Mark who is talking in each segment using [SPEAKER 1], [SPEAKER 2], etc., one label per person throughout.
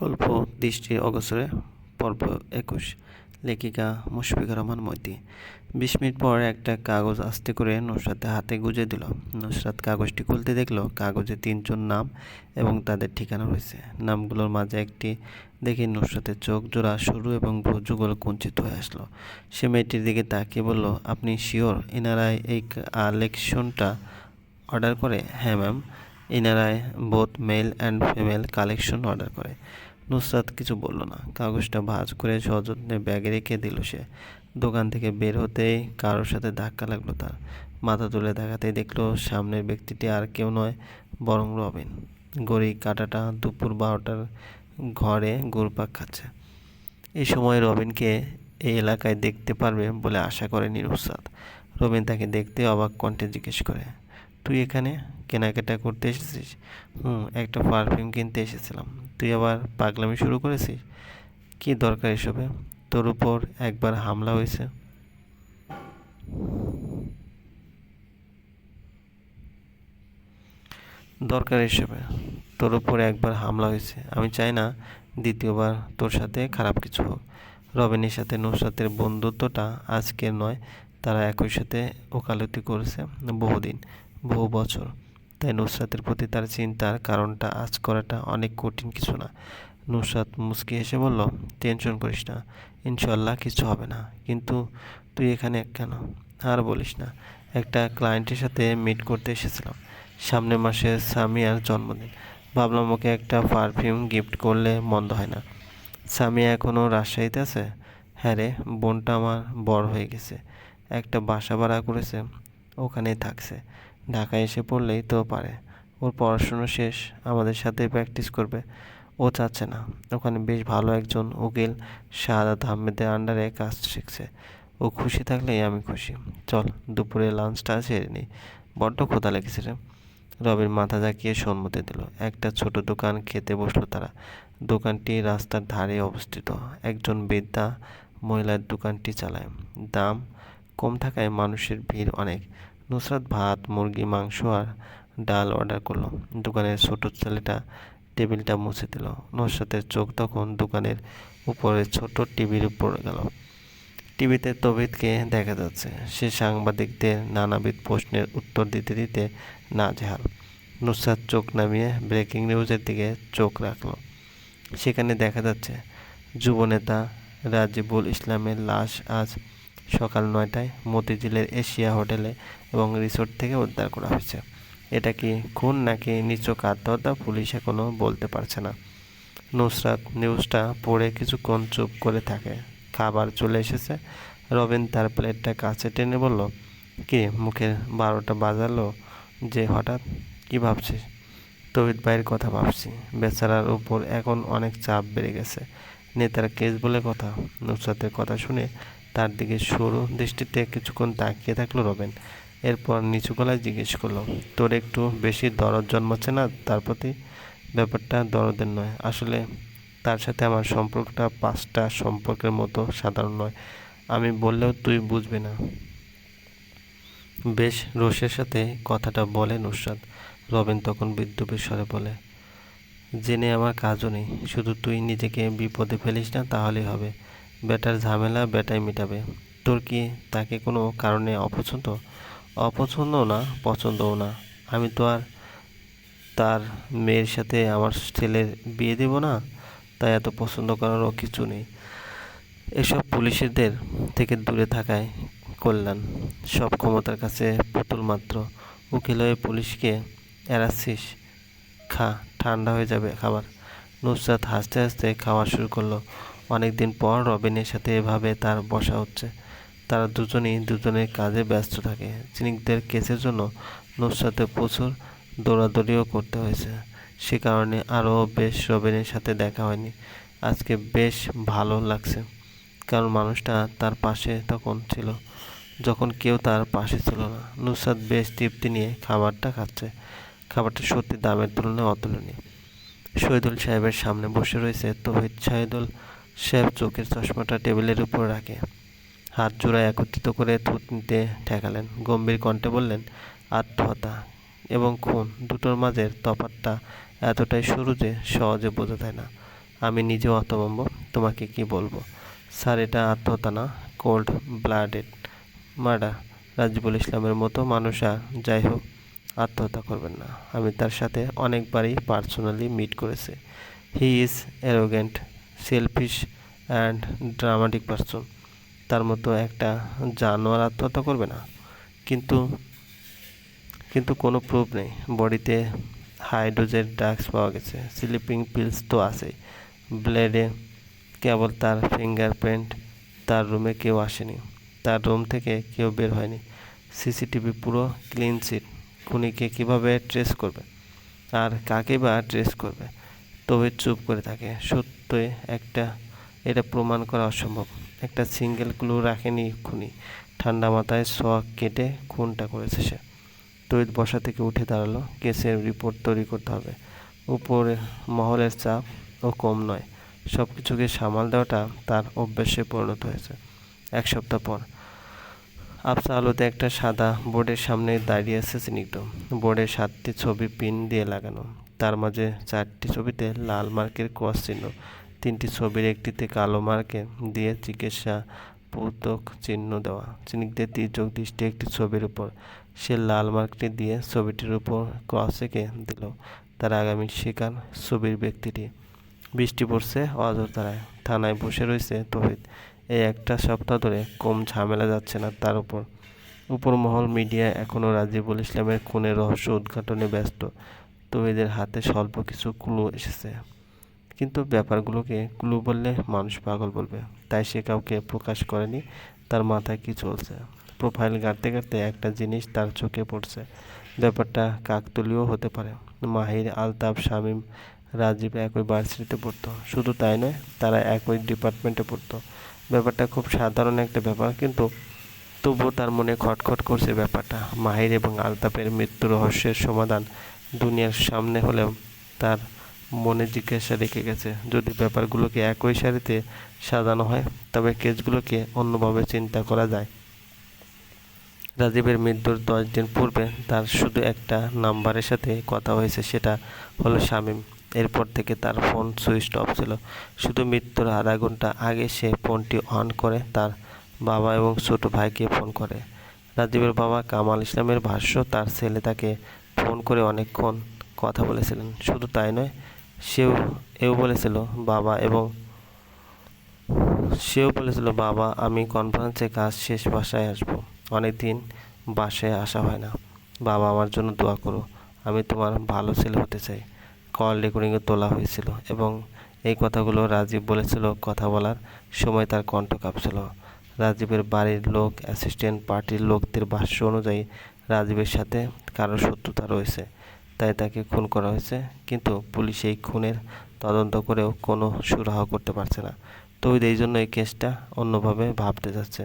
[SPEAKER 1] গল্প দৃষ্টির অগসরে পর্ব একুশ। লেখিকা মুশফিকা রহমান মৈতি। বিশ মিনিট পর একটা কাগজ আস্তে করে নুসরাতের হাতে গুজে দিল। নুসরাত কাগজটি খুলতে দেখল কাগজে তিনজন নাম এবং তাদের ঠিকানা রয়েছে। নামগুলোর মাঝে একটি দেখে নুসরাতের চোখ জোড়া শুরু এবং ভ্রুযুগল কুঞ্চিত হয়ে আসলো। সে মেয়েটির দিকে তাকিয়ে বলল, আপনি শিওর? এনারাই এই কালেকশনটা অর্ডার করে? হ্যাঁ ma'am. এনারায় both male and female collection order করে। নুসরাত কিছু বলল না। কাগজটা ভাঁজ করে সযত্নে ব্যাগে রেখে দিল সে। দোকান থেকে বের হতেই কারোর সাথে ধাক্কা লাগল তার। মাথা তুলে দেখাতেই দেখল সামনের ব্যক্তিটি আর কেউ নয়, বরং রবিন। গড়ি কাটাটা দুপুর বারোটার ঘরে ঘুরপাক খাচ্ছে। এই সময় রবিনকে এই এলাকায় দেখতে পারবে বলে আশা করেনি নুসরাত। রবিন তাকে দেখতে অবাক কণ্ঠে জিজ্ঞেস করে, তুই এখানে কেনাকাটা করতে এসেছিস? হুম, একটা পারফিউম কিনতে এসেছিলাম। তুই আবার পাগলামি শুরু করেছিস? কি দরকার এসবে? তোর উপর একবার হামলা হয়েছে। দরকার এসবে। তোর উপর একবার হামলা হয়েছে। আমি চাই না দ্বিতীয়বার তোর সাথে খারাপ কিছু হোক। রবিনের সাথে নুসরাতের বন্ধুত্বটা আজকের নয়, তারা একই সাথে ওকালতি করেছে বহুদিন, বহু বছর। তাই নুসরাতের প্রতি তার চিন্তার কারণটা আজ করাটা অনেক কঠিন কিছু না। নুসরাত মুচকি হেসে বলল, টেনশন করিস না ইনশাল্লাহ কিছু হবে না। কিন্তু তুই এখানে কেন? আর বলিস না, একটা ক্লায়েন্টের সাথে মিট করতে এসেছিলাম। সামনের মাসে সামিয়ার জন্মদিন। ভাবলাম ওকে একটা পারফিউম গিফট করলে মন্দ হয় না। সামিয়া এখনও রাজশাহীতে আছে? হ্যাঁ রে, বোনটা আমার বড় হয়ে গেছে। একটা বাসা ভাড়া করেছে, ওখানেই থাকছে। ঢাকায় এসে পড়লেই তো পারে। ওর পড়াশুনো শেষ, আমাদের সাথে প্র্যাকটিস করবে। ও চাচ্ছে না। ওখানে বেশ ভালো একজন উকিল, শাহাদাত আহমেদের আন্ডারে কাজ শিখছে। ও খুশি থাকলেই আমি খুশি। চল, দুপুরে লাঞ্চটা সেরে নিই। বড্ড ক্ষুধা লেগেছে রে। রবির মাথা ঝাঁকিয়ে সম্মতি দিল। একটা ছোট দোকান খেতে বসল তারা। দোকানটি রাস্তার ধারে অবস্থিত। একজন বৃদ্ধা মহিলার দোকানটি চালায়। দাম কম থাকায় মানুষের ভিড় অনেক। নুসরাত ভাত, মুরগি, মাংস আর ডাল অর্ডার করল। দোকানের ছোট ছেলেটা টেবিলটা মুছে দিল। নুসরাতের চোখ তখন দোকানের উপরে ছোট টিভির উপর গেল। টিভিতে তবিদকে দেখা যাচ্ছে। সে সাংবাদিকদের নানাবিধ প্রশ্নের উত্তর দিতে দিতে নাজেহাল। নুসরাত চোখ নামিয়ে ব্রেকিং নিউজের দিকে চোখ রাখল। সেখানে দেখা যাচ্ছে, যুবনেতা রাজিবুল ইসলামের লাশ আজ সকাল নয়টায় মতিঝিলের এশিয়া হোটেলে এবং রিসোর্ট থেকে উদ্ধার করা হয়েছে। এটা কি খুন নাকি নিচক আত্মহত্যা পুলিশ এখনও বলতে পারছে না। নুসরাত নিউজটা পড়ে কিছুক্ষণ চুপ করে থাকে। খাবার চলে এসেছে। রবিন তার প্লেটটা কাছে টেনে বলল, কি মুখের বারোটা বাজালো যে হঠাৎ? কি ভাবছিস? তবিত ভাইয়ের কথা ভাবছি। বেচারার উপর এখন অনেক চাপ বেড়ে গেছে। নেতার কেস বলে কথা। নুসরাতের কথা শুনে তার দিকে সরু দৃষ্টিতে কিছুক্ষণ তাকিয়ে থাকল রবেন। এরপর নিচু গলায় জিজ্ঞেস করল, তোর একটু বেশি দরদ জন্মাচ্ছে না তার প্রতি? ব্যাপারটা দরদের নয়। আসলে তার সাথে আমার সম্পর্কটা পাঁচটা সম্পর্কের মতো সাধারণ নয়। আমি বললেও তুই বুঝবি না। বেশ রোষের সাথে কথাটা বলে নুসরাত রবিন তখন বিদ্যুপের স্বরে বলে। জেনে আমার কাজও নেই। শুধু তুই নিজেকে বিপদে ফেলিস না, তাহলেই হবে। বেটার ঝামেলা বেটাই মেটাবে। তোর কি তাকে কোনো কারণে অপছন্দ? অপছন্দও না, পছন্দও না। আমি তো আর তার মেয়ের সাথে আমার ছেলের বিয়ে দেব না, তাই এত পছন্দ করারও কিছু নেই। এসব পুলিশদের থেকে দূরে থাকায় কল্যাণ। সব ক্ষমতার কাছে পুতুল মাত্র। উকিল হয়ে পুলিশকে এড়াচ্ছিস? খা, ঠান্ডা হয়ে যাবে খাবার। নুসরাত হাসতে হাসতে খাওয়া শুরু করল। অনেকদিন পর রবিনের সাথে এভাবে তার বসা হচ্ছে। তারা দুজনেই দুজনের কাজে ব্যস্ত থাকে। চিনিকদের কেসের জন্য নুসরাতে প্রচুর দৌড়াদৌড়িও করতে হয়েছে। সে কারণে আরও বেশ রবিনের সাথে দেখা হয়নি। আজকে বেশ ভালো লাগছে। কারণ মানুষটা তার পাশে তখন ছিল। যখন কেউ তার পাশে ছিল না। নুসরাত বেশ তৃপ্তি নিয়ে খাবারটা খাচ্ছে। খাবারটা সত্যি দামের তুলনায় অতুলনীয়। শহীদুল সাহেবের সামনে বসে রয়েছে তহিদ শহীদুল সাহেব চোখের চশমাটা টেবিলের উপর রাখে। হাত জোড়া একত্রিত করে থুতনিতে ঠেকালেন। গম্ভীর কণ্ঠে বললেন, আত্মহত্যা এবং খুন দুটোর মাঝের তফাতটা এতটাই সরু যে সহজে বোঝা যায় না। আমি নিজেও হতভম্ব তোমাকে কি বলব? স্যার, এটা আত্মহত্যা না, কোল্ড ব্লাডেড মার্ডার। রাজিবুল ইসলামের মতো মানুষ আর যাই হোক, আত্মহত্যা করবেন না। আমি তার সাথে অনেকবারই পার্সোনালি মিট করেছি। He is arrogant selfish and dramatic person তার মতো একটা জানোয়ার আত্মহত্যা করবে না। কিন্তু কিন্তু কোনো প্রুফ নেই। বডিতে হাই ডোজের ড্রাগস পাওয়া গেছে। স্লিপিং পিলস তো আছেই। ব্লেডে কেবল তার ফিঙ্গারপ্রিন্ট তার রুমে কেউ আসেনি। তার রুম থেকে কেউ বের হয়নি। সিসিটিভি পুরো ক্লিন সিট খুনিকে কীভাবে ট্রেস করবে? আর কাকে বা ট্রেস করবে? তবে চুপ করে থাকে। সত্যই একটা, এটা প্রমাণ করা অসম্ভব। একটা সিঙ্গেল ক্লু রাখেনি খুনি ঠান্ডা মাথায় শখ কেটে খুনটা করেছে সে। তৈত বসা থেকে উঠে দাঁড়াল। কেসের রিপোর্ট তৈরি করতে হবে। উপরে মহলের চাপ ও কম নয়। সব কিছুকে সামাল দেওয়াটা তার অভ্যাসে পরিণত হয়েছে। এক সপ্তাহ পর। আফসা আলোতে একটা সাদা বোর্ডের সামনে দাঁড়িয়ে আছে স্নিগ্ধ। বোর্ডের সাতটি ছবি পিন দিয়ে লাগানো। তার মাঝে চারটি ছবিতে লাল মার্কের ক্রস চিহ্ন, তিনটি ছবির একটিতে কালো মার্কে দিয়ে চিকিৎসা পৌতক চিহ্ন দেওয়া। স্নিগ্ধের তির্যক দৃষ্টি একটি ছবির উপর। সে লাল মার্কটি দিয়ে ছবিটির উপর ক্রস এঁকে দিল। তার আগামী শিকার ছবির ব্যক্তিটি। বৃষ্টি পড়ছে অযোধ্যায় থানায় বসে রয়েছে তহিদ। এই একটা সপ্তাহ ধরে কম ঝামেলা যাচ্ছে না তার উপর। উপর মহল মিডিয়া এখনও রাজিবুল ইসলামের খুনের রহস্য উদ্ঘাটনে ব্যস্ত। তহিদের হাতে স্বল্প কিছু ক্লু এসেছে। কিন্তু ব্যাপারগুলোকে ক্লু বললে মানুষ পাগল বলবে। তাই সে কাউকে প্রকাশ করেনি, তার মাথায় কি চলছে? প্রোফাইল গাড়তে গাড়তে একটা জিনিস তার চোখে পড়ছে। ব্যাপারটা কাকতলীয় হতে পারে। মাহির, আলতাফ, শামীম, রাজীব একই ভার্সিটিতে পড়তো। শুধু তাই নয়, তারা একই ডিপার্টমেন্টে পড়তো। ব্যাপারটা খুব সাধারণ একটা ব্যাপার, কিন্তু তবুও তার মনে খটখট করছে ব্যাপারটা। মাহির এবং আলতাফের মৃত্যু রহস্যের সমাধান দুনিয়ার সামনে হলেও তার মনে জিজ্ঞাসা রেখে গেছে। যদি ব্যাপারগুলোকে একই সারিতে সাজানো হয়, তবে কেসগুলোকে অন্যভাবে চিন্তা করা যায়। রাজীবের মৃত্যুর দশ দিন পূর্বে তার শুধু একটা নাম্বারের সাথে কথা হয়েছে, সেটা হলো শামীম। এরপর থেকে তার ফোন সুইচ অফ ছিল। শুধু মৃত্যুর আধা ঘণ্টা আগে সে ফোনটি অন করে তার বাবা এবং ছোট ভাইকে ফোন করে। রাজীবের বাবা কামাল ইসলামের ভাষ্য, তার ছেলে তাকে ফোন করে অনেকক্ষণ কথা বলেছিলেন। শুধু তাই নয়, সেও, এও বলেছিল, বাবা এবং সেও বলেছিল, বাবা, আমি কনফারেন্সে কাজ শেষ বাসায় আসব। অনেক দিন বাসায় আসা হয় না। বাবা, আমার জন্য দোয়া করো। আমি তোমার ভালো ছেলে হতে চাই। কল রেকর্ডিংয়ে তোলা হয়েছিল এবং এই কথাগুলো রাজীব বলেছিল, কথা বলার সময় তার কণ্ঠ কাঁপছিল। রাজীবের বাড়ির লোক অ্যাসিস্ট্যান্ট পার্টির লোকদের ভাষ্য অনুযায়ী রাজীবের সাথে কারও শত্রুতা রয়েছে, তাই তাকে খুন করা হয়েছে। কিন্তু পুলিশ এই খুনের তদন্ত করেও কোনো সুরাহ করতে পারছে না। তহিদ এই জন্য এই কেসটা অন্যভাবে ভাবতে যাচ্ছে।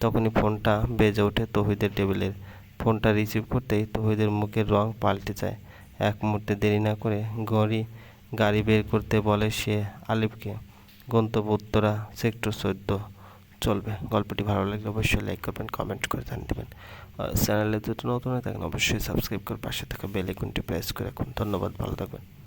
[SPEAKER 1] তখনই ফোনটা বেজে ওঠে তহিদের টেবিলের। ফোনটা রিসিভ করতেই তহিদের মুখের রং পাল্টে যায়। এক মুহূর্তে দেরি না করে গড়ি গাড়ি বের করতে বলে সে আলিফকে। গন্তব্য উত্তরা, সেক্টর চোদ্দ। চলবে। গল্পটি ভালো লাগলে অবশ্যই লাইক করবেন কমেন্ট করে জানিয়ে দেবেন। চ্যানেলে দুটো নতুন থাকেন, অবশ্যই সাবস্ক্রাইব করে পাশে থাকা বেল আইকনটি প্রেস করে রাখুন। ধন্যবাদ, ভালো থাকবেন।